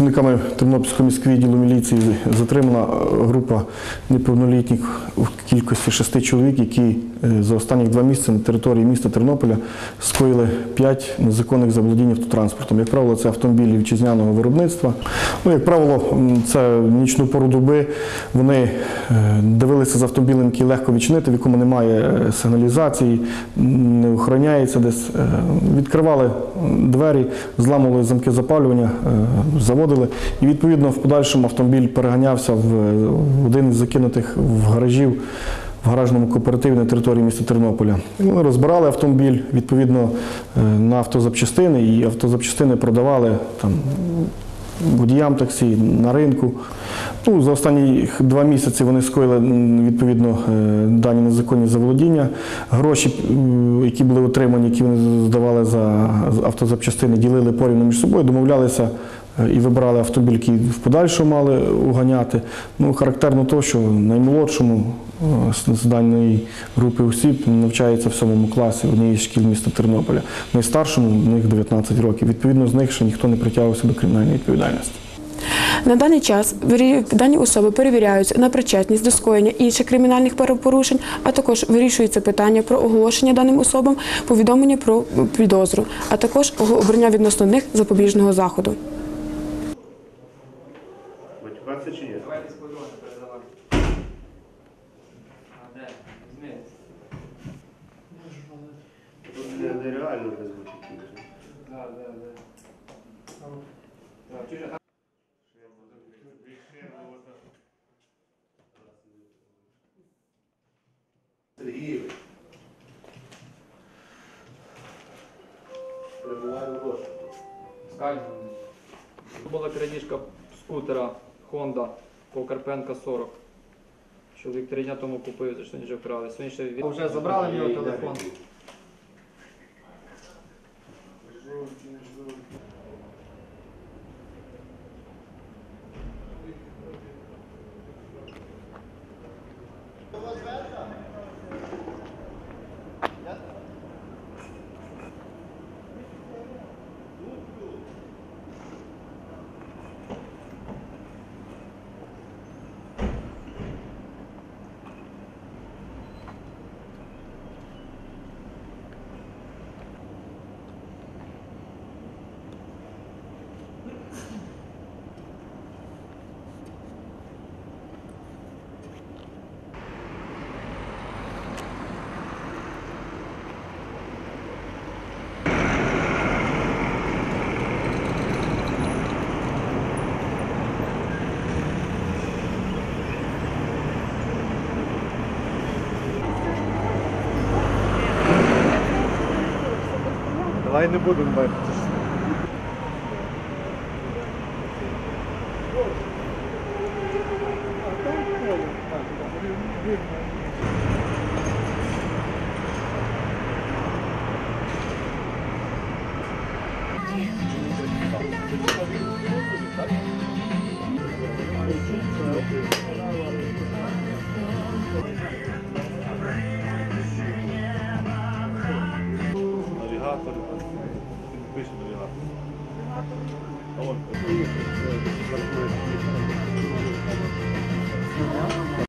Працівниками Тернопільського міського відділу міліції затримана е, група неповнолітніх в кількості шести чоловік, які е, за останні два місяці на території міста Тернополя скоїли п'ять незаконних заволодінь автотранспортом. Як правило, це автомобілі вітчизняного виробництва. Ну, як правило, це нічну пору доби. Вони е, дивилися з автомобілем, який легко відчинити, в якому немає сигналізації, не охороняється десь. Відкривали двері, зламували замки запалювання, е, заводили. І відповідно в подальшому автомобіль переганявся в один із закинутих в гаражів в гаражному кооперативі на території міста Тернополя. Вони розбирали автомобіль відповідно е, на автозапчастини, і автозапчастини продавали там водіям таксі на ринку. Ну, за останні два місяці вони скоїли відповідно е, дані незаконні заволодіння. Гроші, які були отримані, які вони здавали за автозапчастини, ділили порівну між собою, домовлялися е, і вибирали автомобіль, який в подальшому мали уганяти. Ну, характерно то, що наймолодшому е, з даної групи осіб навчається в сьомому класі однієї з шкіл міста Тернополя. Найстаршому в них 19 років. Відповідно, з них ще ніхто не притягувався до кримінальної відповідальності. На даний час дані особи перевіряються на причетність до скоєння інших кримінальних правопорушень, а також вирішується питання про оголошення даним особам повідомлення про підозру, а також обрання відносно них запобіжного заходу. Матюкатися чи ні? Давайте подруги передавати. А де? Візьми. Тут не- нереально вже звучить. Да, да, да. Так, чуєш, а Сергійович. Перебуваю в розшуку. скальзу. Була крадіжка скутера Honda по Карпенка 40. Чоловік три дня тому купив, за що вже вкрали. Сьогодні ще від... Вже забрали в нього телефон. Давай не будемо бачити.